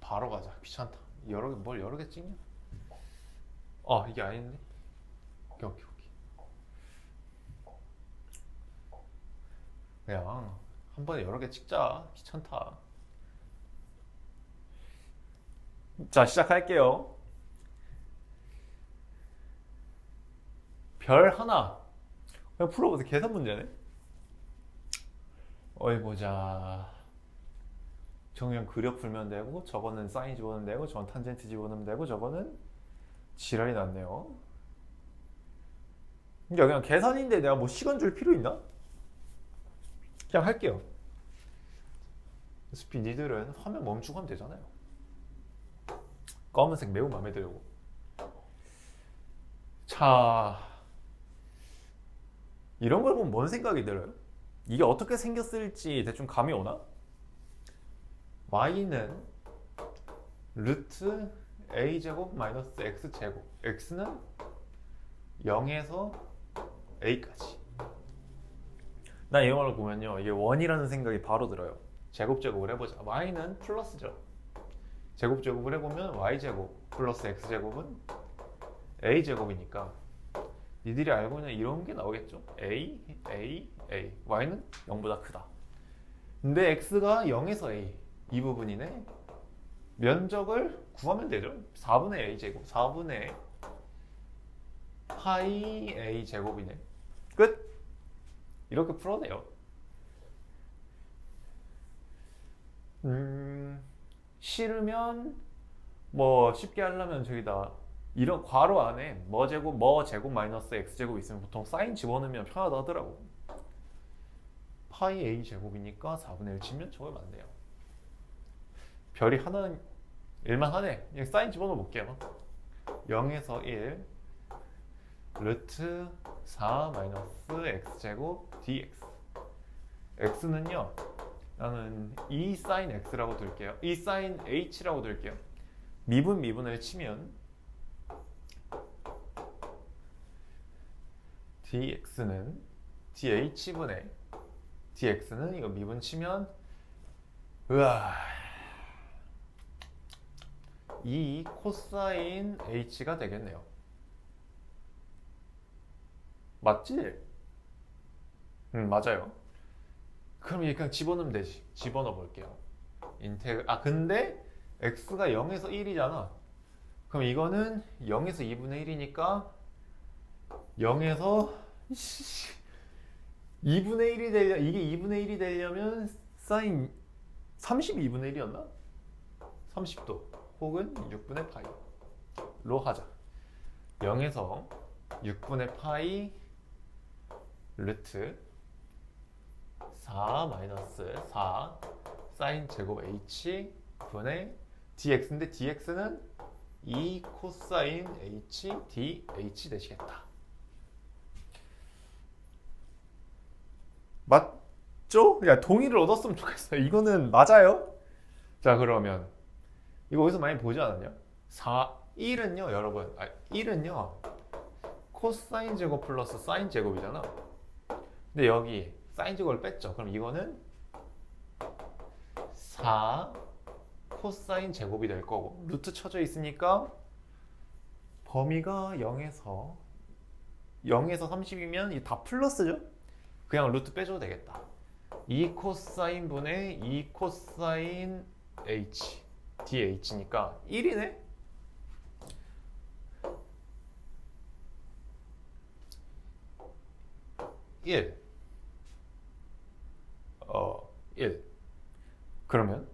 바로 가자. 귀찮다. 여러 개 뭘 여러 개 찍냐? 어 이게 아닌데. 오케이 오케이 오케이. 그냥 한 번에 여러 개 찍자. 귀찮다. 자 시작할게요. 별 하나. 그냥 풀어보세요. 계산 문제네. 어이 보자. 정형 그려 풀면 되고 저거는 사인 집어넣으면 되고 저건 탄젠트 집어넣으면 되고 저거는 지랄이 났네요. 그러니까 그냥 계산인데 내가 뭐 시간 줄 필요 있나? 그냥 할게요. 어차피 니들은 화면 멈추고 하면 되잖아요. 검은색 매우 마음에 들고. 자, 이런 걸 보면 뭔 생각이 들어요? 이게 어떻게 생겼을지 대충 감이 오나? y는 루트 a 제곱 마이너스 x 제곱. x는 0에서 a까지. 나 이런 걸 보면요 이게 원이라는 생각이 바로 들어요. 제곱 제곱을 해보자. y는 플러스죠. 제곱 제곱을 해보면 y 제곱 플러스 x 제곱은 a 제곱이니까. 니들이 알고 있는 이런 게 나오겠죠? a a a y는 0보다 크다 근데 x가 0에서 a 이 부분이네. 면적을 구하면 되죠. 4분의 a 제곱, 4분의 파이 a 제곱이네. 끝. 이렇게 풀어내요. 음, 싫으면 뭐 쉽게 하려면 저기다 이런 괄호 안에 뭐 제곱 뭐 제곱 마이너스 x 제곱 있으면 보통 사인 집어넣으면 편하다 하더라고. 파이 a 제곱이니까 4분의 1 치면 저게 맞네요. 별이 하나는 일만 하네. 그냥 사인 집어넣어 볼게요. 0에서 1 루트 4 마이너스 x 제곱 dx x는요 나는 2 사인 x라고 둘게요 2 사인 h라고 둘게요 미분 미분을 치면 dx는 dh분의 dx는 이거 미분 치면 으아 이 코사인 h가 되겠네요. 맞지? 음 맞아요. 그럼 이게 그냥 집어넣으면 되지. 집어넣어 볼게요. 인테그 아 근데 x가 0에서 1이잖아. 그럼 이거는 0에서 2분의 1이니까 0에서 2분의 1이 되려 이게 2분의 1이 되려면 사인 32분의 1이었나? 30도. 혹은 6분의 파이로 하자. 0에서 6분의 파이 루트 4 마이너스 4 사인 제곱 h 분의 dx인데 dx는 2 코사인 h dh 되시겠다. 맞죠? 야 동의를 얻었으면 좋겠어요. 이거는 맞아요. 자 그러면 이거 어디서 많이 보지 않았냐? 4, 1은요, 여러분. 아, 1은요. 코사인 제곱 플러스 사인 제곱이잖아. 근데 여기 사인 제곱을 뺐죠. 그럼 이거는 4 코사인 제곱이 될 거고 루트 쳐져 있으니까 범위가 0에서 0에서 30이면 이 다 플러스죠? 그냥 루트 빼줘도 되겠다. 2 코사인 분의 2 코사인 h DH니까 1이네? 일 어, 1 그러면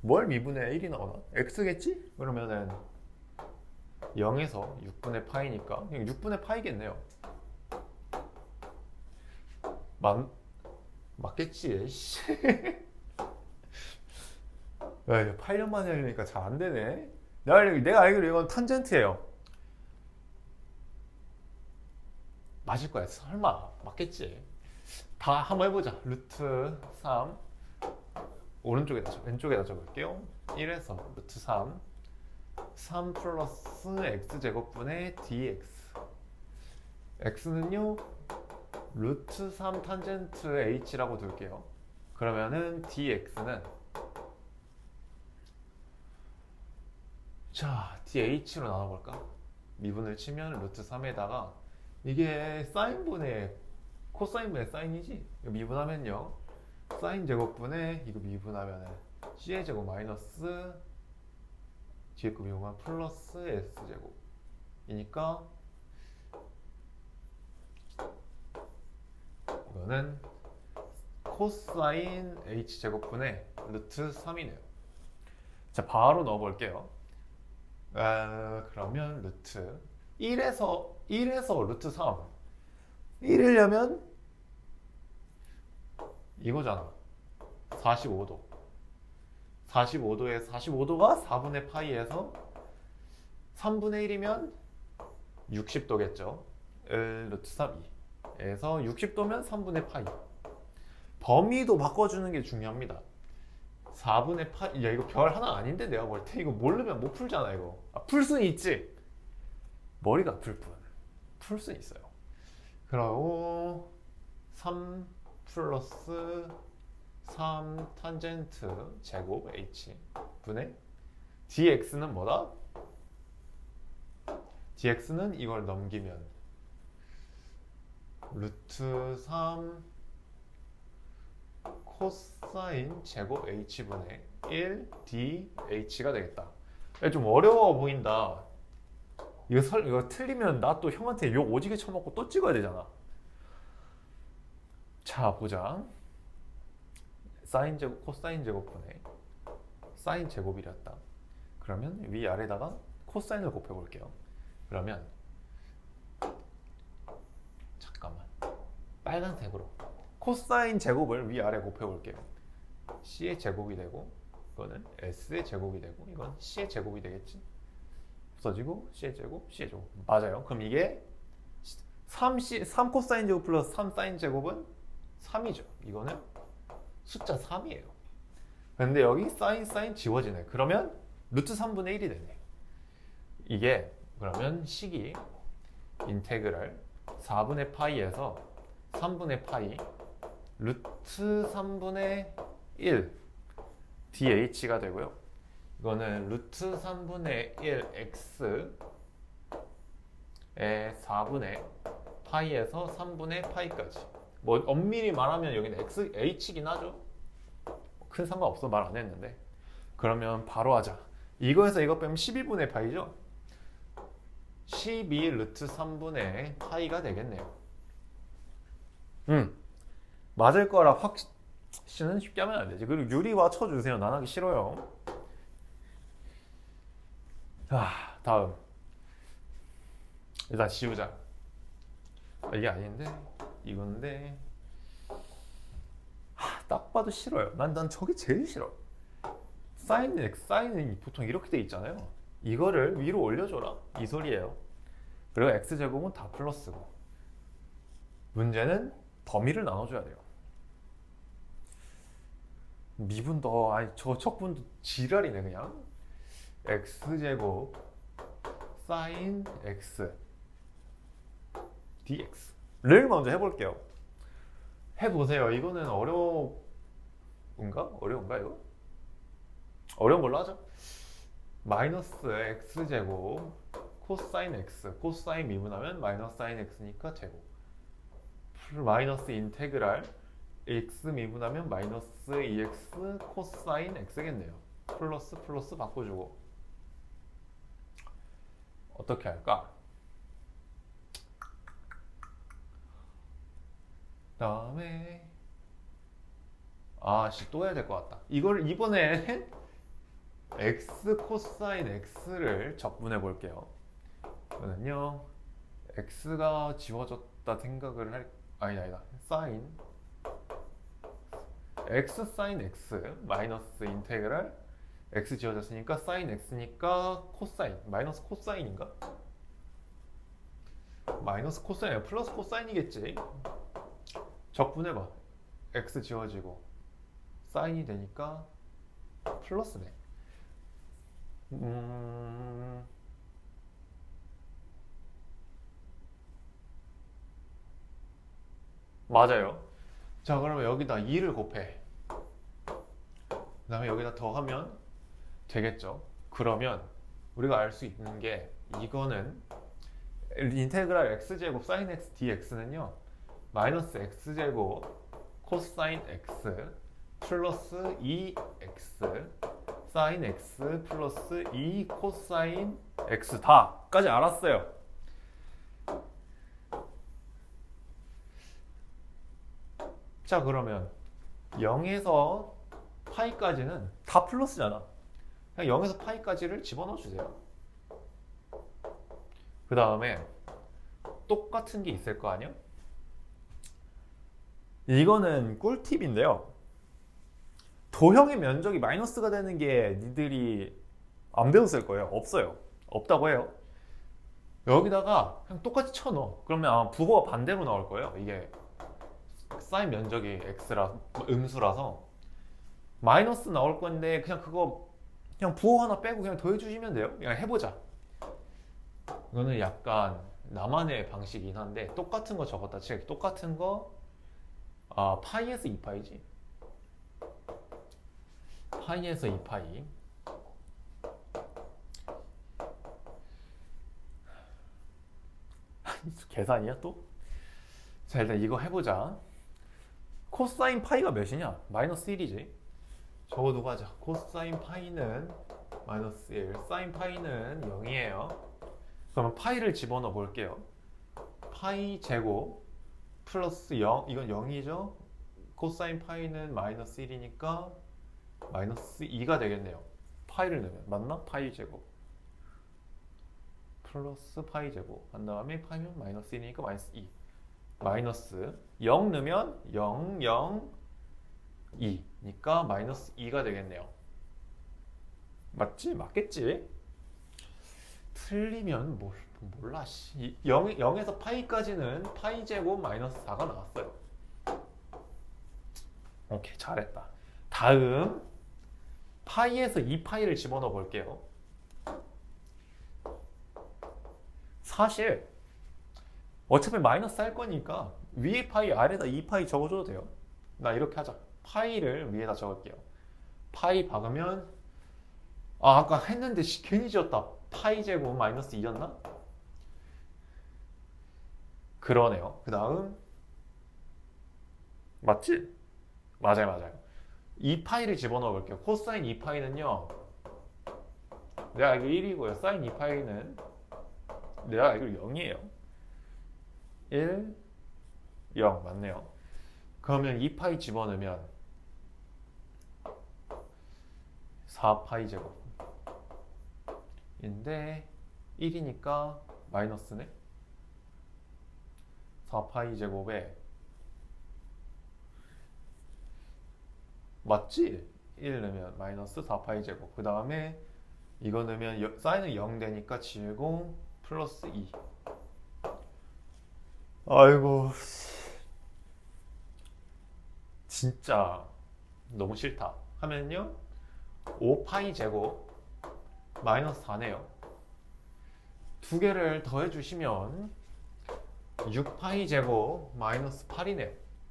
뭘 미분의 1이 나오나? x겠지? 그러면은 0에서 6분의 파이니까 그냥 6분의 파이겠네요 맞, 맞겠지. 씨. 야, 이거 8년 만에 하려니까 잘 안 되네. 내가, 알기로- 내가 알기로 이건 탄젠트예요. 맞을 거야. 설마. 맞겠지. 다 한번 해보자. 루트 3. 오른쪽에다, 적- 왼쪽에다 적을게요. 1에서 루트 3. 3 플러스 x제곱분의 dx. x는요 루트 3 탄젠트 h라고 둘게요. 그러면은 dx는 자 dh로 나눠볼까? 미분을 치면 루트 3에다가 이게 사인분의 코사인분의 사인이지? 미분하면요 사인 제곱분의 이거 미분하면은 c의 제곱 마이너스 뒤에 거 미분하면 플러스 s 제곱이니까 이거는 코사인 h 제곱분의 루트 3이네요. 자 바로 넣어볼게요. 아, 그러면 루트 1에서 1에서 루트 3 1이려면 이거잖아 45도 45도에 45도가 4분의 파이에서 3분의 1이면 60도겠죠. 1 루트 3이에서 60도면 3분의 파이. 범위도 바꿔주는 게 중요합니다. 4분의 8, 야 이거 별 하나 아닌데 내가 볼 때 이거 모르면 못 풀잖아 이거. 아, 풀 수는 있지? 머리가 아플 뿐. 풀 수는 있어요. 그리고 3 플러스 3 탄젠트 제곱 h 분의 dx는 뭐다? dx는 이걸 넘기면 루트 3 코사인 제곱 h분의 1 dh가 되겠다. 야, 좀 어려워 보인다. 이거 설 이거 틀리면 나 또 형한테 욕 오지게 쳐먹고 또 찍어야 되잖아. 자 보자. 사인 제곱 코사인 제곱분의 사인 제곱이랬다. 그러면 위 아래다가 코사인을 곱해 볼게요. 그러면 잠깐만 빨간색으로 코사인 제곱을 위아래 곱해볼게요. C의 제곱이 되고 이거는 S의 제곱이 되고 이건 C의 제곱이 되겠지. 없어지고 C의 제곱, C의 제곱. 맞아요. 그럼 이게 3C, 3 코사인 제곱 플러스 3 사인 제곱은 3이죠. 이거는 숫자 3이에요. 근데 여기 사인 사인 지워지네. 그러면 루트 3분의 1이 되네. 이게 그러면 식이 인테그랄 4분의 파이에서 3분의 파이 루트 3분의 1 dh가 되고요. 이거는 루트 3분의 1 x의 4분의 파이에서 3분의 파이까지. 뭐 엄밀히 말하면 여기는 x h긴 하죠. 큰 상관없어 말 안 했는데. 그러면 바로 하자. 이거에서 이거 빼면 12분의 파이죠. 12 루트 3분의 파이가 되겠네요. 음. 맞을 거라 확신은 쉽게 하면 안 되지. 그리고 유리와 쳐주세요. 난 하기 싫어요. 자, 다음. 일단 지우자. 아, 이게 아닌데, 이건데. 하, 딱 봐도 싫어요. 난, 난 저게 제일 싫어. 사인 X, 사인은 보통 이렇게 돼 있잖아요. 이거를 위로 올려줘라. 이 소리예요. 그리고 X제곱은 다 플러스고. 문제는 범위를 나눠줘야 돼요. 미분도 아니 저 척분도 지랄이네 그냥 x 제곱 사인 x dx 를 먼저 해볼게요. 해보세요. 이거는 어려운가? 어려운가 이거? 어려운 걸로 하죠. 마이너스 x 제곱 코사인 x 코사인 미분하면 마이너스 사인 x니까 제곱 마이너스 인테그랄 x 미분하면 마이너스 2x 코사인 x겠네요. 플러스 플러스 바꿔주고 어떻게 할까? 다음에. 아씨 또 해야 될 것 같다. 이걸 이번에 x 코사인 x를 적분해 볼게요. 이거는요 x가 지워졌다 생각을 할 아니 아니다. 사인. X 사인 x 마이너스 인테그랄. X 지워졌으니까 사인 x니까 코사인. 마이너스 코사인인가? 마이너스 코사인 플러스 코사인이겠지 적분해봐 x 지워지고 사인이 되니까 플러스네 음... 맞아요. 자 그러면 여기다 2를 곱해. 그 다음에 여기다 더하면 되겠죠. 그러면 우리가 알 수 있는 게 이거는 인테그랄 x제곱 sin x dx는요 마이너스 x제곱 코사인 x 플러스 2x 사인 x 플러스 2 코사인 x 다까지 알았어요. 자 그러면 0에서 파이까지는 다 플러스잖아. 그냥 0에서 파이까지를 집어넣어 주세요. 그 다음에 똑같은 게 있을 거 아니야? 이거는 꿀팁인데요. 도형의 면적이 마이너스가 되는 게 니들이 안 배웠을 거예요. 없어요. 없다고 해요. 여기다가 그냥 똑같이 쳐넣어. 그러면 아마 부호가 반대로 나올 거예요. 이게 사인 면적이 x라 음수라서 마이너스 나올 건데 그냥 그거 그냥 부호 하나 빼고 그냥 더해 주시면 돼요. 그냥 해보자. 이거는 약간 나만의 방식이긴 한데 똑같은 거 적었다 치고 똑같은 거 아, 파이에서 2파이지. 파이에서 2파이. 계산이야 또? 자 일단 이거 해보자. 코사인 파이가 몇이냐? 마이너스 1이지. 적어두고 하자. 코사인 파이는 마이너스 1, 사인 파이는 0이에요. 그러면 파이를 집어넣어 볼게요. 파이 제곱 플러스 0, 이건 0이죠? 코사인 파이는 마이너스 1이니까 마이너스 2가 되겠네요. 파이를 넣으면 맞나? 파이 제곱 플러스 파이 제곱 한 다음에 파이면 마이너스 1이니까 마이너스 2 마이너스 0 넣으면 0, 0, 2니까 마이너스 2가 되겠네요. 맞지? 맞겠지? 틀리면 뭘, 몰라 씨. 0, 0에서 파이까지는 파이 제곱 마이너스 4가 나왔어요. 오케이 잘했다. 다음 파이에서 2파이를 집어넣어 볼게요. 사실 어차피 마이너스 할 거니까 위에 파이 아래다 2파이 적어줘도 돼요. 나 이렇게 하자. 파이를 위에다 적을게요. 파이 박으면 아 아까 했는데 씨, 괜히 지었다. 파이 제곱 마이너스 2였나? 그러네요. 그 다음 맞지? 맞아요 맞아요. 2파이를 집어넣어 볼게요. 코사인 2 파이는요. 내가 알기로 1이고요. 사인 2 파이는 내가 알기로 0이에요. 1, 0 맞네요. 그러면 2 파이 집어넣으면 4 파이 제곱 인데 1이니까 마이너스네 4파이 제곱에 맞지? 1 넣으면 마이너스 4파이 제곱. 그 다음에 이거 넣으면 여- 사인은 0 되니까 제곱 플러스 2 아이고. 진짜 너무 싫다. 하면요. 5파이 제곱 마이너스 4네요. 두 개를 더해 주시면 6파이 제곱 마이너스 8이네요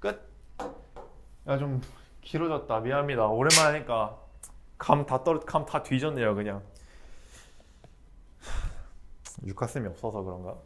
끝! 야 좀 길어졌다 미안합니다 오랜만에 하니까 감 다 떨어 감다 뒤졌네요 그냥 육하쌤이 없어서 그런가?